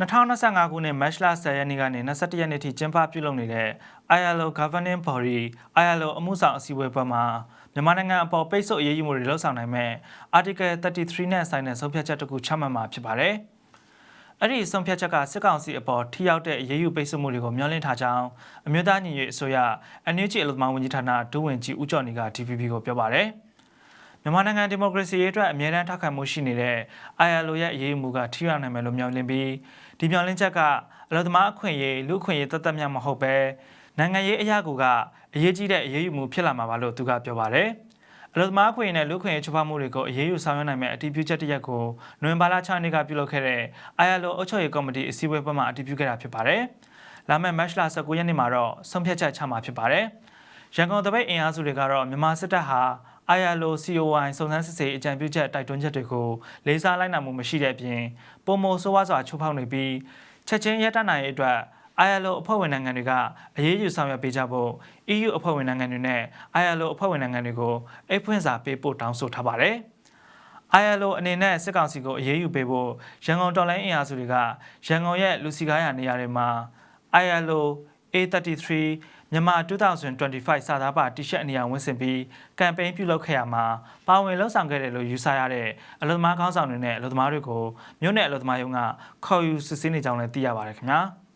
2025ခုနှစ်မတ်လ10ရက်နေ့ကနေ21ရက်နေ့ထိကျင်းပပြုလုပ်နေတဲ့ ILO Governing Body ILO အမှုဆောင်အစည်းအဝေးပွဲမှာမြန်မာနိုင်ငံအပေါ်ပိတ်ဆို့အရေးယူမှုတွေလှုပ်ဆောင်နိုင်မဲ့ Article 33နဲ့ဆိုင်တဲ့ဆုံးဖြတ်ချက်တစ်ခုချမှတ်မှာဖြစ်ပါတယ်။အဲ့ဒီဆုံးဖြတ်ချက်ကစစ်ကောင်စီအပေါ်ထိရောက်တဲ့အရေးယူပိတ်ဆို့မှုတွေကိုမျှော်လင့်ထားကြောင်းအမျိုးသားညီညွတ်ရေးအစိုးရ NUG အလို့သမားဝန်ကြီးဌာနဒုဝန်ကြီးဦးကျော်နေက DPP ကိုပြောပါတယ်။ မြန်မာနိုင်ငံဒီမိုကရေစီရေးအတွက်အမြဲတမ်းထောက်ခံမှုရှိနေတဲ့ ILO ရဲ့အရေးယူမှုကထိရောက်နိုင်မယ်လို့မျှော်လင့်ပြီးဒီမျှော်လင့်ချက်ကအလို့သမားအခွင့်အရေးလူအခွင့်အရေးတသက်မြတ်မဟုတ်ပဲနိုင်ငံရေးအရာကူကအရေးကြီးတဲ့အရေးယူမှုဖြစ်လာမှာပါလို့သူကပြောပါတယ်။အလို့သမားအခွင့်အရေးနဲ့လူအခွင့်အရေးချိုးဖောက်မှုတွေကိုအရေးယူဆောင်ရွက်နိုင်မယ့်အတည်ပြုချက်တစ်ရက်ကိုနိုဝင်ဘာလ6ရက်နေ့ကပြုလုပ်ခဲ့တဲ့ ILO အုပ်ချုပ်ရေးကော်မတီအစည်းအဝေးပွဲမှာအတည်ပြုခဲ့တာဖြစ်ပါတယ်။လာမယ့်မတ်လ19ရက်နေ့မှာတော့ဆုံးဖြတ်ချက်ချမှာဖြစ်ပါတယ်။ရန်ကုန်တပိတ်အင်အားစုတွေကတော့မြန်မာစစ်တပ်ဟာ ILO COI စုံစမ်းစစ်ဆေးအကြံပြုချက်တိုက်တွန်းချက်တွေကိုလေးစားလိုက်နာမှုမရှိတဲ့အပြင်ပုံမဆိုးဝါးစွာချိုးဖောက်နေပြီးချက်ချင်းရပ်တန့်နိုင်ရေးအတွက် ILO အဖွဲ့ဝင်နိုင်ငံတွေကအရေးယူဆောင်ရွက်ပေးကြဖို့ EU အဖွဲ့ဝင်နိုင်ငံတွေနဲ့ ILO အဖွဲ့ဝင်နိုင်ငံတွေကိုအိတ်ဖွင့်စာပေးပို့တောင်းဆိုထားပါတယ်။ ILO အနေနဲ့စစ်ကောင်စီကိုအရေးယူပေးဖို့ရန်ကုန်တော်လိုင်းအင်အားစုတွေကရန်ကုန်ရဲ့လူစီကားရနေရာတွေမှာ ILO A33 မြန်မာ2025စာသားပါတီရှပ်အနေနဲ့ဝင်ဆင်ပြီးကမ်ပိန်းပြုလုပ်ခဲ့ရမှာပါဝင်လှုပ်ဆောင်ခဲ့တယ်လို့ယူဆရတဲ့အလုံသမားခေါင်းဆောင်တွေနဲ့အလုံသမားတွေကိုမြို့နယ်အလုံသမားရုံးကခေါ်ယူစစ်ဆေးနေကြောင်းလည်းသိရပါတယ်ခင်ဗျာ။